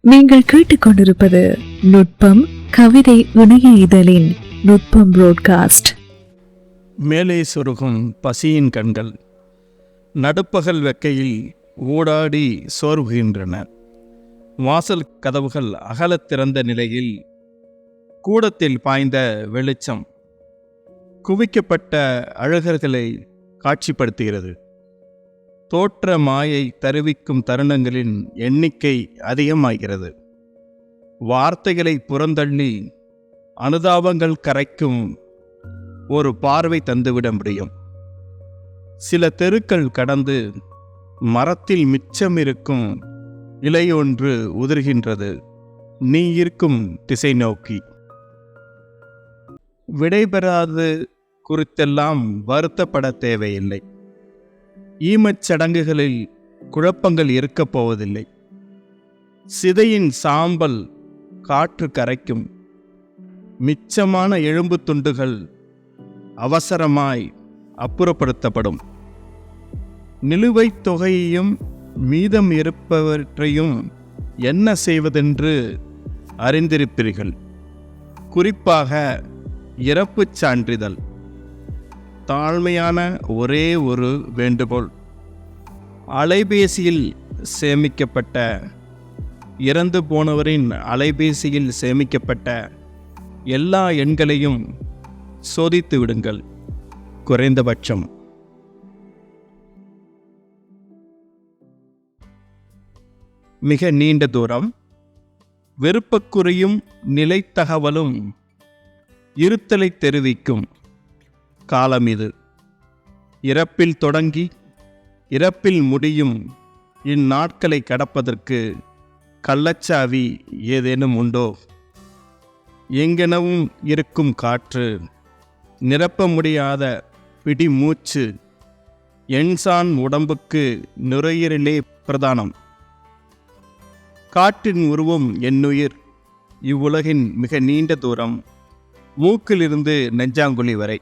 நீங்கள் கேட்டுக்கொண்டிருப்பது நுட்பம் கவிதை இணைய இதழின் நுட்பம் புரோட்காஸ்ட் மேலே சொருகும் பசியின் கண்கள் நடுப்பகல் வெக்கையில் ஊடாடி சோர்வுகின்றன. வாசல் கதவுகள் அகலத் திறந்த நிலையில் கூடத்தில் பாய்ந்த வெளிச்சம் குவிக்கப்பட்ட அழகர்களை காட்சிப்படுத்துகிறது. தோற்ற மாயை தருவிக்கும் தருணங்களின் எண்ணிக்கை அதிகமாகிறது. வார்த்தைகளை புறந்தள்ளி அனுதாபங்கள் கரைக்கும் ஒரு பார்வை தந்துவிட முடியும். சில தெருக்கள் கடந்து மரத்தில் மிச்சம் இருக்கும் இலையொன்று உதிர்கின்றது. நீ இருக்கும் திசை நோக்கி. விடைபெறாது குறித்தெல்லாம் வருத்தப்பட தேவையில்லை. ஈமச் சடங்குகளில் குழப்பங்கள் இருக்கப் போவதில்லை. சிதையின் சாம்பல் காற்று கரைக்கும். மிச்சமான எலும்புத் துண்டுகள் அவசரமாய் அப்புறப்படுத்தப்படும். நிலுவைத் தொகையையும் மீதம் இருப்பவற்றையும் என்ன செய்வதென்று அறிந்திருப்பீர்கள். குறிப்பாக இறப்புச் சான்றிதழ். தாழ்மையான ஒரே ஒரு வேண்டுகோள். அலைபேசியில் சேமிக்கப்பட்ட இறந்து போனவரின் அலைபேசியில் சேமிக்கப்பட்ட எல்லா எண்களையும் சோதித்து விடுங்கள். குறைந்தபட்சம். மிக நீண்ட தூரம். விருப்பக்குறையும் நிலைத்தகவலும் இருத்தலை தெரிவிக்கும். காலம் இது. இறப்பில் தொடங்கி இறப்பில் முடியும் இந்நாட்களை கடப்பதற்கு கள்ளச்சாவி ஏதேனும் உண்டோ? எங்கெனவும் இருக்கும் காற்று நிரப்ப முடியாத பிடி மூச்சு எண்சான் உடம்புக்கு நுரையீரலே பிரதானம். காற்றின் உருவம் என்னுயிர் இவ்வுலகின் மிக நீண்ட தூரம் மூக்கிலிருந்து நெஞ்சாங்குழி வரை.